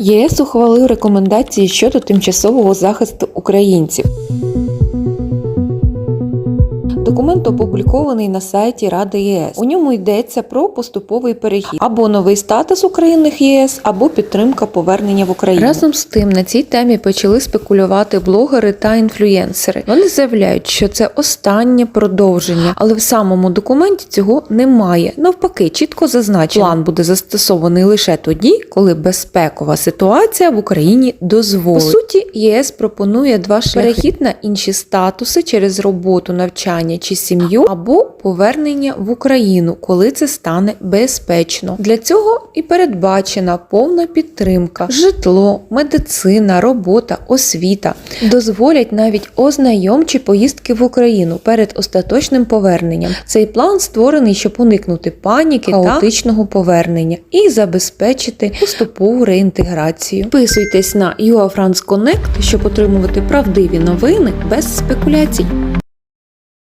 ЄС ухвалив рекомендації щодо тимчасового захисту українців. Документ опублікований на сайті Ради ЄС. У ньому йдеться про поступовий перехід або новий статус України в ЄС, або підтримка повернення в Україну. Разом з тим на цій темі почали спекулювати блогери та інфлюєнсери. Вони заявляють, що це останнє продовження, але в самому документі цього немає. Навпаки, чітко зазначено, план буде застосований лише тоді, коли безпекова ситуація в Україні дозволить. По суті, ЄС пропонує два шляхи: перехід на інші статуси через роботу, навчання чи сім'ю, або повернення в Україну, коли це стане безпечно. Для цього і передбачена повна підтримка, житло, медицина, робота, освіта дозволять навіть ознайомчі поїздки в Україну перед остаточним поверненням. Цей план створений, щоб уникнути паніки хаотичного повернення і забезпечити поступову реінтеграцію. Підписуйтесь на UA France Connect, щоб отримувати правдиві новини без спекуляцій.